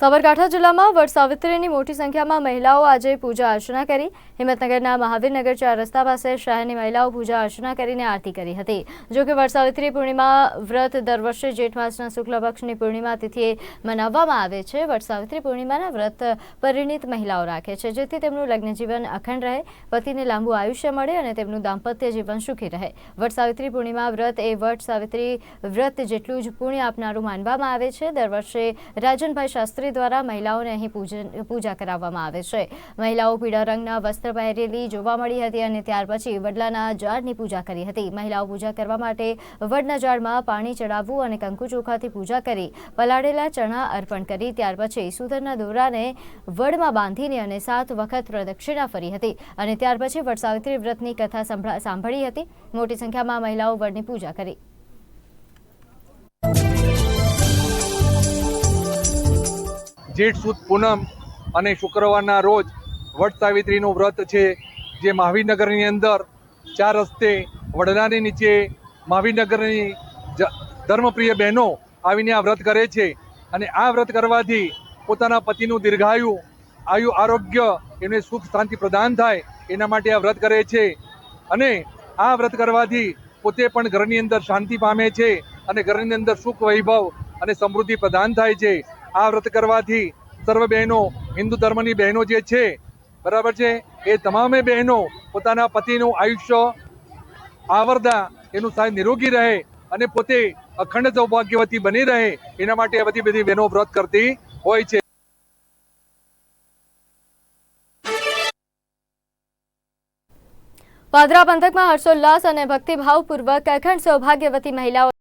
સાબરકાંઠા જિલ્લામાં વટ સાવિત્રીની મોટી સંખ્યામાં મહિલાઓ આજે પૂજા અર્ચના કરી. હિંમતનગરના મહાવીરનગર ચાર રસ્તા પાસે શહેરની મહિલાઓ પૂજા અર્ચના કરીને આરતી કરી હતી. જોકે વટ સાવિત્રી પૂર્ણિમા વ્રત દર વર્ષે જેઠ માસના શુક્લ પક્ષની પૂર્ણિમા તિથિએ મનાવવામાં આવે છે. વટ સાવિત્રી પૂર્ણિમાના વ્રત પરિણીત મહિલાઓ રાખે છે, જેથી તેમનું લગ્ન જીવન અખંડ રહે, પતિને લાંબુ આયુષ્ય મળે અને તેમનું દાંપત્ય જીવન સુખી રહે. વટ સાવિત્રી પૂર્ણિમા વ્રત એ વડ સાવિત્રી વ્રત જેટલું જ પુણ્ય આપનારું માનવામાં આવે છે. દર વર્ષે રાજનભાઈ શાસ્ત્રી દ્વારા મહિલાઓને અહીં પૂજન, પૂજા કરાવવામાં આવે છે. મહિલાઓ પીળા રંગના વસ્ત્ર પહેરેલી જોવા મળી હતી અને ત્યાર પછી વડલાના ઝાડની પૂજા કરી હતી. મહિલાઓ પૂજા કરવા માટે વડના ઝાડમાં પાણી ચડાવવું અને કંકુ ચોખાથી પૂજા કરી, પલાળેલા ચણા અર્પણ કરી, ત્યાર પછી સુધરના દોરાને વડમાં બાંધીને અને સાત વખત પ્રદક્ષિણા ફરી હતી. અને ત્યાર પછી વડ સાવિત્રી વ્રતની કથા સાંભળી હતી. મોટી સંખ્યામાં મહિલાઓ વડની પૂજા કરી. જેઠ સુદ પૂનમ અને શુક્રવારના રોજ વટ સાવિત્રીનું વ્રત છે, જે મહાવીનગરની અંદર ચાર રસ્તે વડલાની નીચે મહાવીનગરની ધર્મપ્રિય બહેનો આવીને આ વ્રત કરે છે અને આ વ્રત કરવાથી પોતાના પતિનું દીર્ઘાયુ, આયુ આરોગ્ય એમને સુખ શાંતિ પ્રદાન થાય એના માટે આ વ્રત કરે છે. અને આ વ્રત કરવાથી પોતે પણ ઘરની અંદર શાંતિ પામે છે અને ઘરની અંદર સુખ વૈભવ અને સમૃદ્ધિ પ્રદાન થાય છે. આ વ્રત કરવાથી સર્વ બહેનો, હિન્દુ ધર્મની બહેનો જે છે, બરાબર છે, એ તમામે બહેનો પોતાના પતિનું આયુષ્ય આવરદા એનું સાહેબ નિરોગી રહે અને પોતે અખંડ સૌભાગ્યવતી બની રહે, એના માટે બધી બધી બહેનો વ્રત કરતી હોય છે. પાદરા પંથકમાં હર્ષોલ્લાસ અને ભક્તિભાવપૂર્વક અખંડ સૌભાગ્યવતી મહિલાઓ